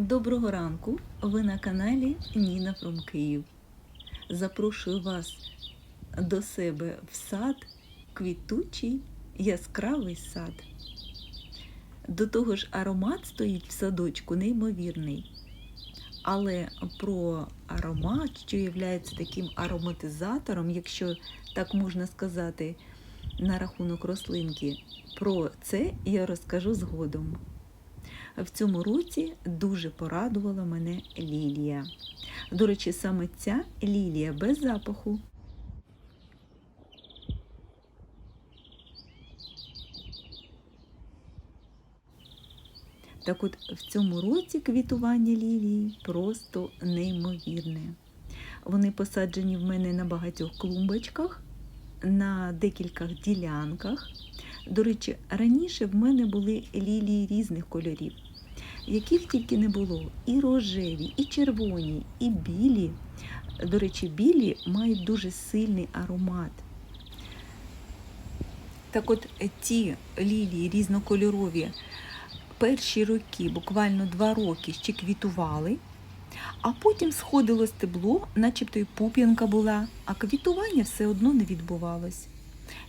Доброго ранку! Ви на каналі Ніна Фром Київ. Запрошую вас до себе в сад, квітучий, яскравий сад. До того ж, аромат стоїть в садочку неймовірний. Але про аромат, що є таким ароматизатором, якщо так можна сказати, на рахунок рослинки, про це я розкажу згодом. В цьому році дуже порадувала мене лілія. До речі, саме ця лілія без запаху. Так от в цьому році квітування лілії просто неймовірне. Вони посаджені в мене на багатьох клумбочках, на декількох ділянках. До речі, раніше в мене були лілії різних кольорів, яких тільки не було. І рожеві, і червоні, і білі. До речі, білі мають дуже сильний аромат. Так от ті лілії різнокольорові перші роки, буквально два роки, ще квітували, а потім сходило стебло, начебто і пуп'янка була, а квітування все одно не відбувалось.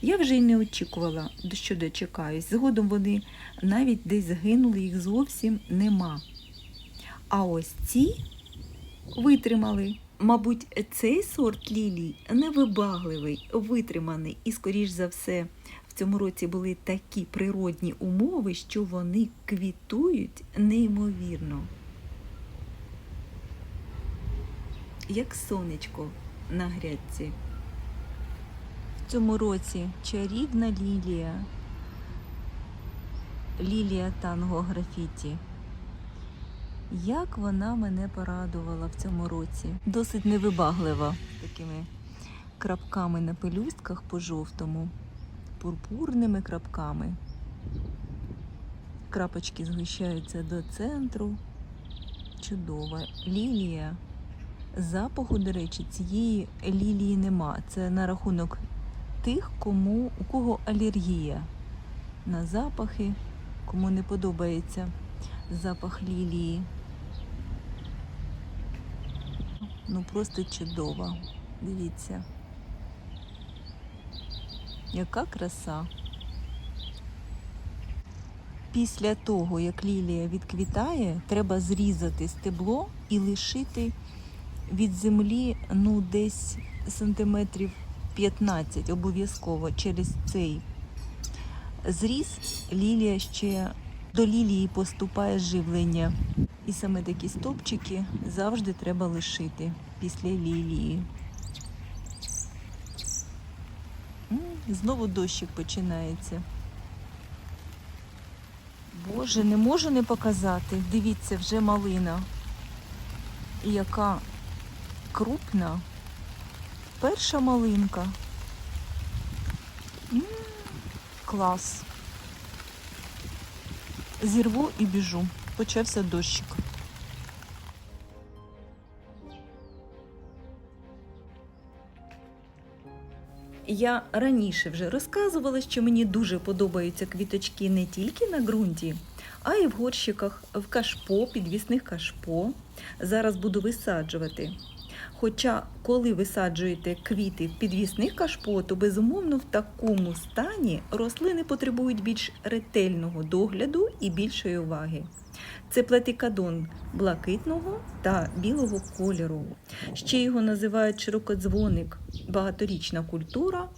Я вже й не очікувала, що дочекаюсь. Згодом вони навіть десь згинули, їх зовсім нема. А ось ці витримали. Мабуть, цей сорт лілій невибагливий, витриманий, і, скоріш за все, в цьому році були такі природні умови, що вони квітують неймовірно. Як сонечко на грядці. В цьому році чарівна лілія, лілія танго графіті. Як вона мене порадувала в цьому році. Досить невибаглива такими крапками на пелюстках по жовтому, пурпурними крапками. Крапочки згущаються до центру. Чудова лілія. Запаху, до речі, цієї лілії нема. Це на рахунок тих, кому, у кого алергія на запахи, кому не подобається запах лілії. Ну просто чудово. Дивіться. Яка краса. Після того, як лілія відквітає, треба зрізати стебло і лишити від землі ну, десь сантиметрів 15 обов'язково через цей зріз лілія ще до лілії поступає живлення. І саме такі стовпчики завжди треба лишити після лілії. Знову дощик починається. Боже, не можу не показати. Дивіться, вже малина. Яка крупна. Перша малинка. М, Клас. Зірву і біжу. Почався дощик. Я раніше вже розказувала, що мені дуже подобаються квіточки не тільки на ґрунті, а й в горщиках, в кашпо, підвісних кашпо. Зараз буду висаджувати. Хоча, коли висаджуєте квіти в підвісних кашпо, то безумовно в такому стані рослини потребують більш ретельного догляду і більшої уваги. Це плетикадон блакитного та білого кольору. Ще його називають широкодзвоник, багаторічна культура.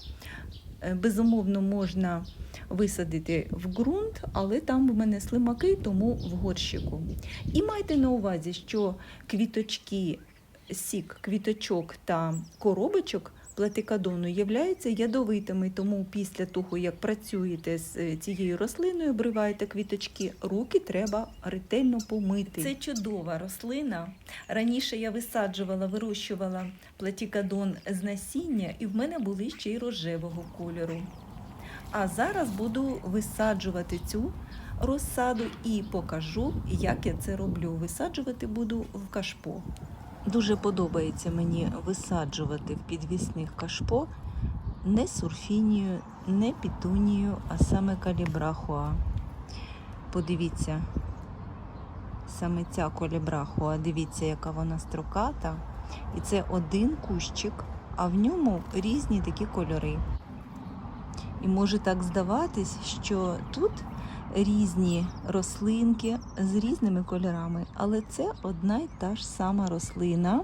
Е, Безумовно, можна висадити в ґрунт, але там в мене слимаки, тому в горщику. І майте на увазі, що квіточки сік квіточок та коробочок платикадону являються ядовитими, тому після того, як працюєте з е, цією рослиною, обриваєте квіточки, руки треба ретельно помити. Це чудова рослина. Раніше я висаджувала, вирощувала платикадон з насіння, і в мене були ще й рожевого кольору. А зараз буду висаджувати цю розсаду і покажу, як я це роблю. Висаджувати буду в кашпо. Дуже подобається мені висаджувати в підвісних кашпо не сурфінію, не пітунію, а саме калібрахуа. Подивіться, саме ця колібрахуа. Дивіться, яка вона строката. І це один кущик, а в ньому різні такі кольори. І може так здаватись, що тут різні рослинки з різними кольорами, але це одна й та ж сама рослина.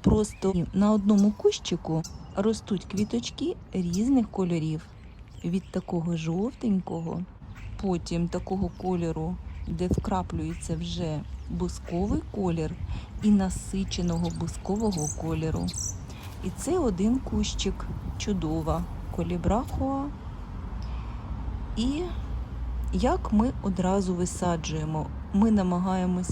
Просто на одному кущику ростуть квіточки різних кольорів. Від такого жовтенького, потім такого кольору, де вкраплюється вже бусковий колір, і насиченого бускового кольору. І це один кущик чудова колібрахуа. І як ми одразу висаджуємо? Ми намагаємось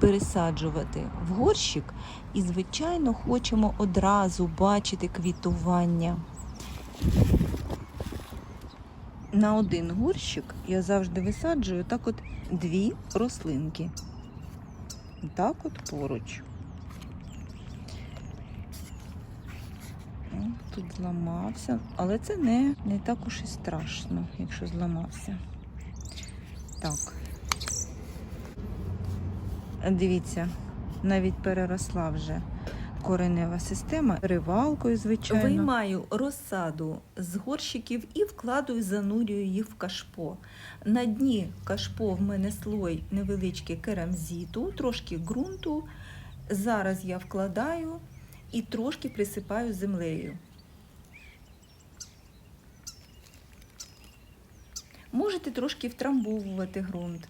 пересаджувати в горщик і, звичайно, хочемо одразу бачити квітування. На один горщик я завжди висаджую так от дві рослинки. Так от поруч. Тут зламався, але це не, не так уж і страшно, якщо зламався. Так. Дивіться, навіть переросла вже коренева система ривалкою, звичайно. Виймаю розсаду з горщиків і вкладую, занурюю їх в кашпо. На дні кашпо в мене слой невеличкий керамзіту, трошки ґрунту. Зараз я вкладаю і трошки присипаю землею. Можете трошки втрамбовувати ґрунт.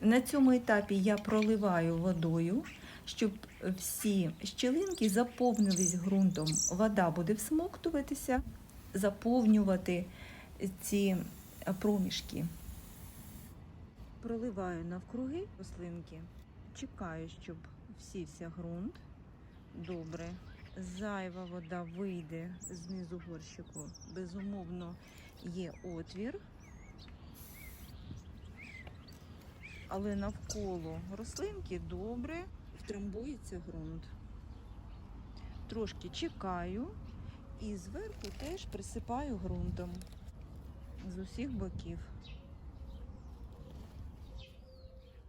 На цьому етапі я проливаю водою, щоб всі щілинки заповнились ґрунтом. Вода буде всмоктуватися, заповнювати ці проміжки. Проливаю навкруги рослинки, чекаю, щоб всівся ґрунт. Добре. Зайва вода вийде знизу горщику. Безумовно, є отвір. але навколо рослинки добре втрамбується ґрунт. Трошки чекаю і зверху теж присипаю ґрунтом з усіх боків.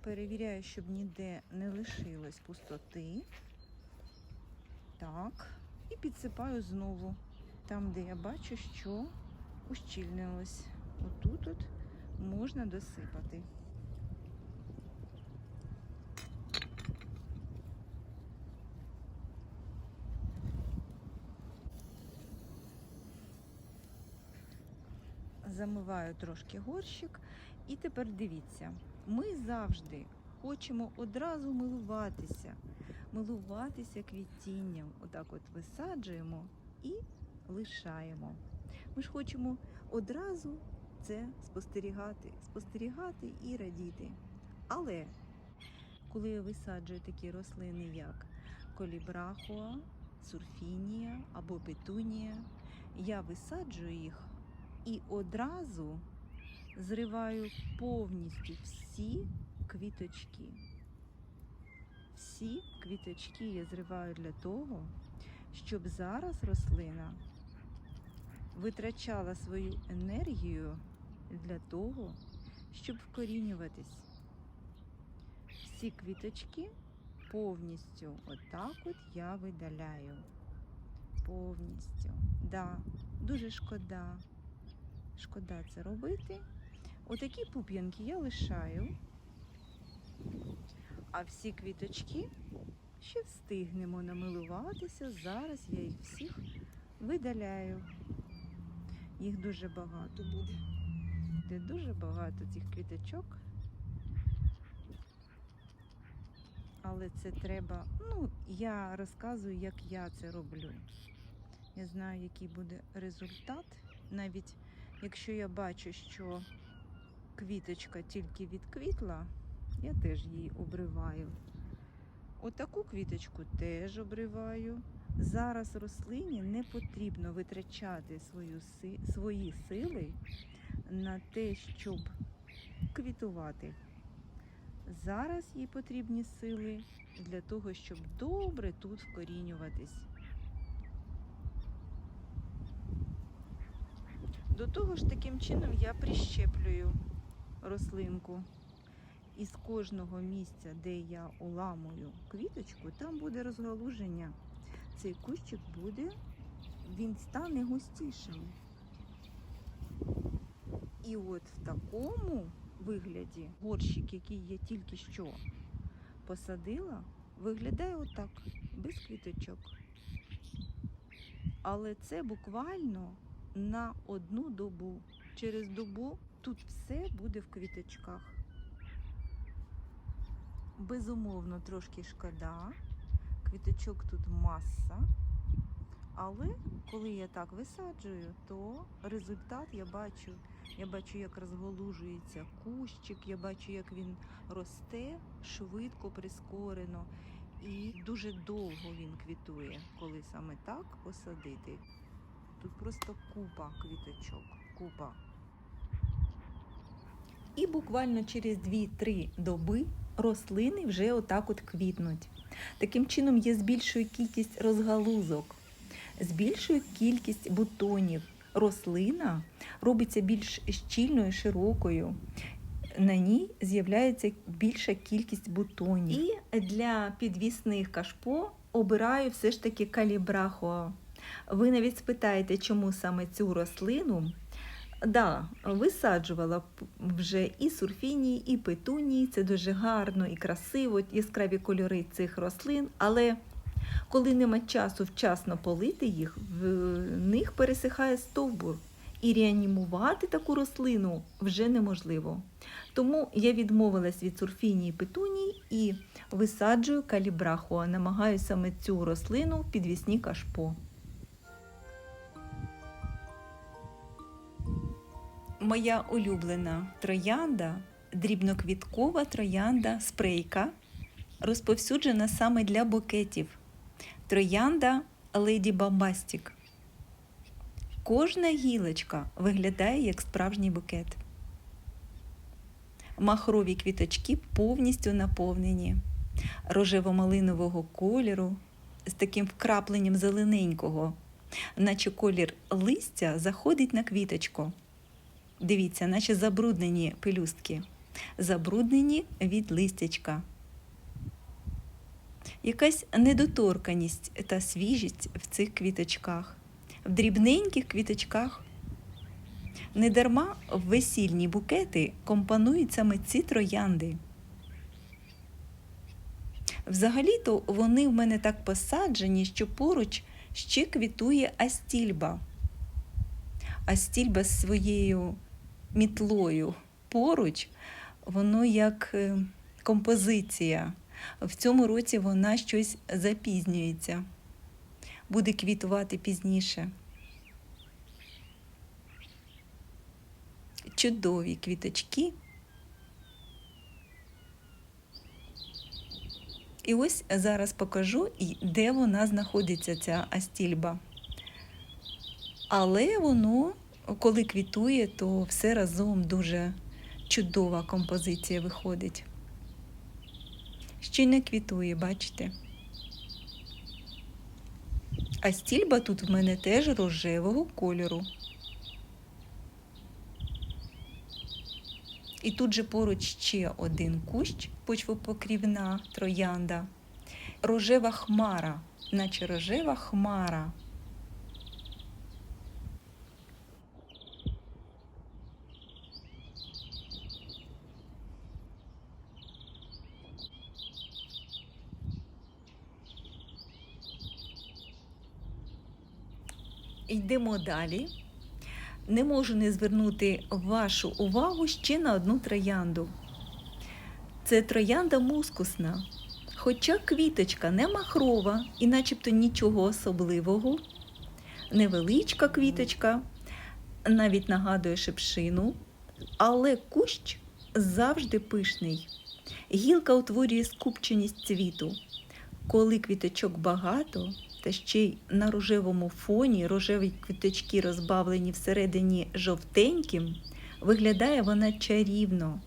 Перевіряю, щоб ніде не лишилось пустоти. Так, і підсипаю знову там, де я бачу, що ущільнилось. Отут от можна досипати. замиваю трошки горщик. І тепер дивіться, ми завжди хочемо одразу милуватися, милуватися квітінням. Отак от висаджуємо і лишаємо. Ми ж хочемо одразу це спостерігати, спостерігати і радіти. Але коли я висаджую такі рослини, як колібрахуа, сурфінія або петунія, я висаджую їх і одразу зриваю повністю всі квіточки. Всі квіточки я зриваю для того, щоб зараз рослина витрачала свою енергію для того, щоб вкорінюватись. Всі квіточки повністю отак от я видаляю. Повністю. Да, дуже шкода. Шкода це робити. Отакі пуп'янки я лишаю, а всі квіточки ще встигнемо намилуватися. Зараз я їх всіх видаляю. Їх дуже багато буде. Буде дуже багато цих квіточок. Але це треба, ну, я розказую, як я це роблю. Я знаю, який буде результат. Навіть Якщо я бачу, що квіточка тільки відквітла, я теж її обриваю. Отаку квіточку теж обриваю. Зараз рослині не потрібно витрачати свою, свої сили на те, щоб квітувати. Зараз їй потрібні сили для того, щоб добре тут вкорінюватись. До того ж, таким чином я прищеплюю рослинку. І з кожного місця, де я уламую квіточку, там буде розгалуження. Цей кущик буде, він стане густішим. І от в такому вигляді горщик, який я тільки що посадила, виглядає отак, без квіточок. Але це буквально на одну добу. Через добу тут все буде в квіточках. Безумовно, трошки шкода. Квіточок тут маса. Але коли я так висаджую, то результат я бачу. Я бачу, як розголужується кущик, я бачу, як він росте швидко, прискорено. І дуже довго він квітує, коли саме так посадити. Тут просто купа квіточок, купа. І буквально через 2-3 доби рослини вже отак от квітнуть. Таким чином є збільшує кількість розгалузок, збільшує кількість бутонів. Рослина робиться більш щільною, широкою. На ній з'являється більша кількість бутонів. І для підвісних кашпо обираю все ж таки калібрахо. Ви навіть спитаєте, чому саме цю рослину. Да, висаджувала вже і сурфінії, і петунії. Це дуже гарно і красиво, яскраві кольори цих рослин. Але коли нема часу вчасно полити їх, в них пересихає стовбур. І реанімувати таку рослину вже неможливо. Тому я відмовилась від сурфінії петуній і висаджую калібрахуа. Намагаюся саме цю рослину підвісні кашпо. Моя улюблена троянда, дрібноквіткова троянда спрейка, розповсюджена саме для букетів. Троянда Леді Бомбастік. Кожна гілочка виглядає як справжній букет. Махрові квіточки повністю наповнені рожево-малинового кольору з таким вкрапленням зелененького, наче колір листя заходить на квіточку. Дивіться, наче забруднені пелюстки, забруднені від листячка. Якась недоторканість та свіжість в цих квіточках, в дрібненьких квіточках. Недарма в весільні букети компонують саме ці троянди. Взагалі-то вони в мене так посаджені, що поруч ще квітує астільба. Астільба з своєю мітлою поруч, воно як е, композиція. В цьому році вона щось запізнюється, буде квітувати пізніше. Чудові квіточки. І ось зараз покажу, де вона знаходиться, ця астільба. Але воно, коли квітує, то все разом дуже чудова композиція виходить. Ще не квітує, бачите? А стільба тут в мене теж рожевого кольору. І тут же поруч ще один кущ, почвопокрівна троянда, рожева хмара, наче рожева хмара. Йдемо далі. Не можу не звернути вашу увагу ще на одну троянду. Це троянда мускусна. Хоча квіточка не махрова і начебто нічого особливого. Невеличка квіточка, навіть нагадує шипшину, але кущ завжди пишний. Гілка утворює скупченість цвіту. Коли квіточок багато, та ще й на рожевому фоні рожеві квіточки розбавлені всередині жовтеньким, виглядає вона чарівно.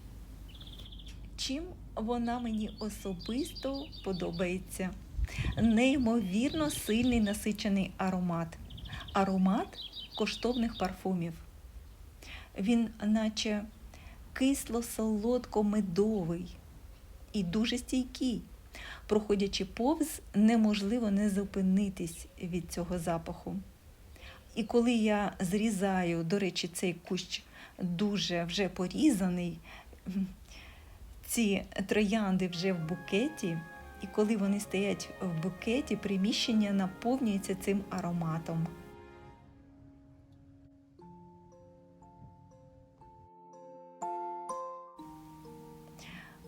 Чим вона мені особисто подобається? Неймовірно сильний насичений аромат. Аромат коштовних парфумів. Він наче кисло-солодко-медовий і дуже стійкий. Проходячи повз, неможливо не зупинитись від цього запаху. І коли я зрізаю, до речі, цей кущ дуже вже порізаний, ці троянди вже в букеті, і коли вони стоять в букеті, приміщення наповнюється цим ароматом.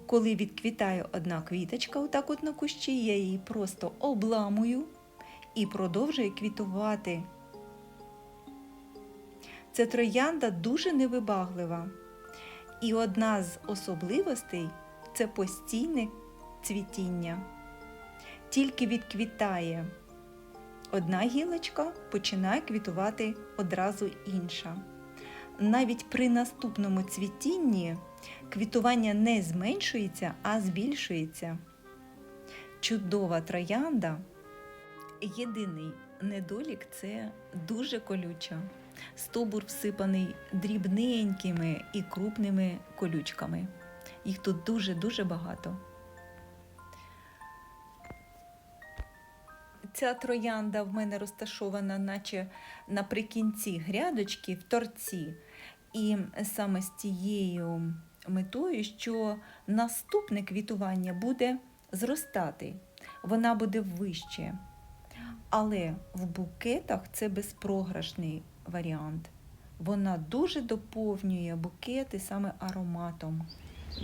Коли відквітає одна квіточка, отак от на кущі, я її просто обламую і продовжує квітувати. Ця троянда дуже невибаглива. І одна з особливостей це постійне цвітіння. Тільки відквітає одна гілочка, починає квітувати одразу інша. Навіть при наступному цвітінні квітування не зменшується, а збільшується. Чудова троянда. Єдиний недолік це дуже колюча. Стобур всипаний дрібненькими і крупними колючками. Їх тут дуже-дуже багато. Ця троянда в мене розташована, наче наприкінці грядочки в торці. І саме з тією метою, що наступне квітування буде зростати, вона буде вище. Але в букетах це безпрограшний варіант. Вона дуже доповнює букети саме ароматом.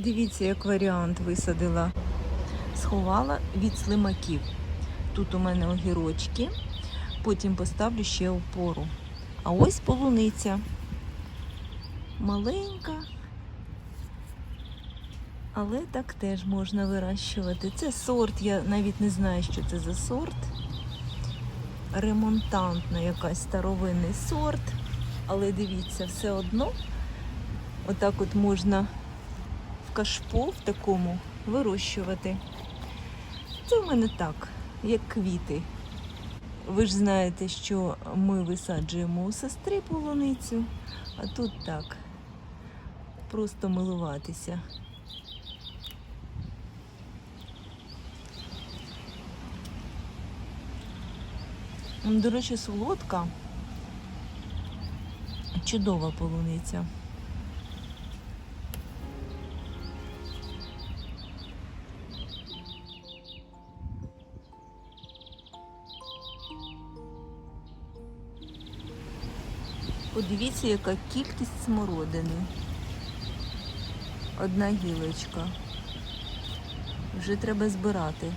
Дивіться, як варіант висадила. Сховала від слимаків. Тут у мене огірочки, потім поставлю ще опору. А ось полуниця. Маленька, але так теж можна вирощувати. Це сорт, я навіть не знаю, що це за сорт. Ремонтантна якась старовинний сорт. Але дивіться, все одно отак от можна в кашпо в такому вирощувати. Це в мене так, як квіти. Ви ж знаєте, що ми висаджуємо у сестри полуницю, а тут так. Просто милуватися. До речі, солодка. Чудова полуниця. Подивіться, яка кількість смородини. Одна гілочка. Вже треба збирати.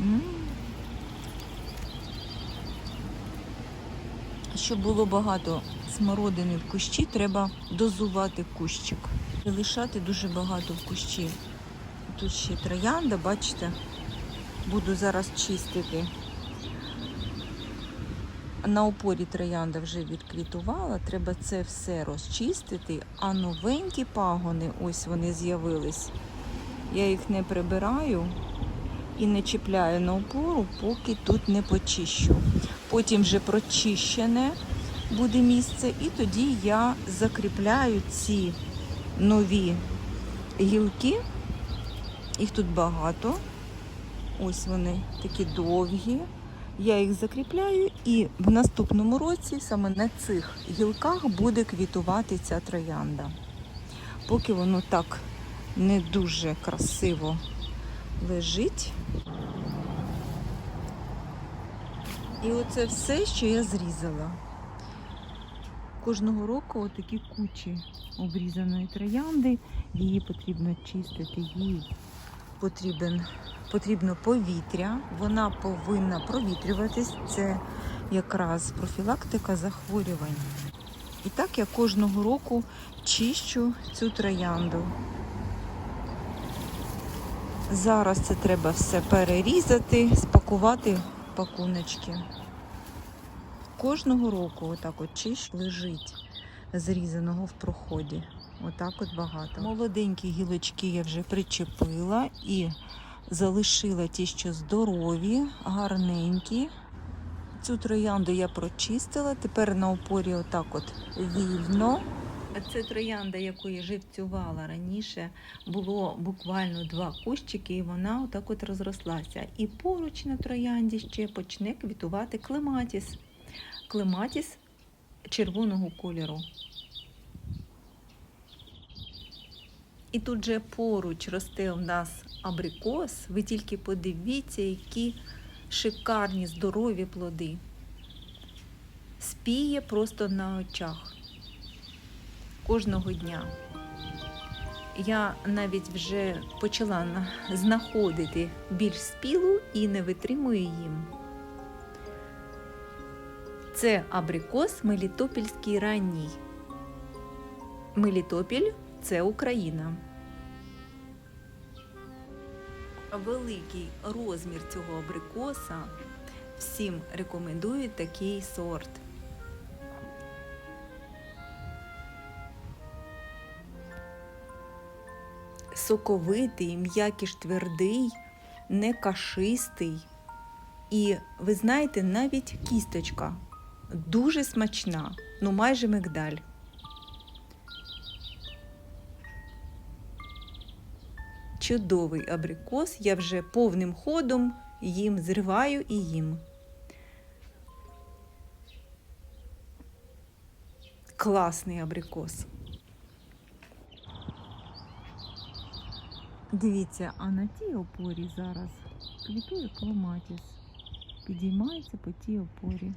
М. Щоб було багато смородини в кущі, треба дозувати кущик. Лишати дуже багато в кущі. Тут ще троянда, бачите, буду зараз чистити. На опорі троянда вже відквітувала, треба це все розчистити, а новенькі пагони, ось вони з'явились. Я їх не прибираю і не чіпляю на опору, поки тут не почищу. Потім вже прочищене буде місце, і тоді я закріпляю ці нові гілки. Їх тут багато. Ось вони такі довгі. Я їх закріпляю і в наступному році саме на цих гілках буде квітувати ця троянда. Поки воно так не дуже красиво лежить. І оце все, що я зрізала. Кожного року отакі кучі обрізаної троянди. Її потрібно чистити, їй потрібен, потрібно повітря. Вона повинна провітрюватись. Це якраз профілактика захворювань. І так я кожного року чищу цю троянду. Зараз це треба все перерізати, спакувати пакуночки. Кожного року отак от чищ лежить зрізаного в проході. Отак от багато. Молоденькі гілочки я вже причепила і залишила ті, що здорові, гарненькі. Цю троянду я прочистила. Тепер на опорі отак от вільно Це троянда, яку я живцювала раніше, було буквально два кущики, і вона отак от розрослася. І поруч на троянді ще почне квітувати клематіс. Клематіс червоного кольору. І тут же поруч росте у нас абрикос. Ви тільки подивіться, які шикарні здорові плоди. Спіє просто на очах кожного дня. Я навіть вже почала знаходити більш спілу і не витримую їм. Це абрикос Мелітопільський ранній. Мелітопіль це Україна. Великий розмір цього абрикоса. Всім рекомендую такий сорт. Соковитий, м'якіш твердий, не кашистий. І ви знаєте, навіть кісточка дуже смачна, ну майже мигдаль. Чудовий абрикос, я вже повним ходом їм зриваю і їм. Класний абрикос. Дивіться, а на тій опорі зараз квітує клематіс. Підіймається по тій опорі.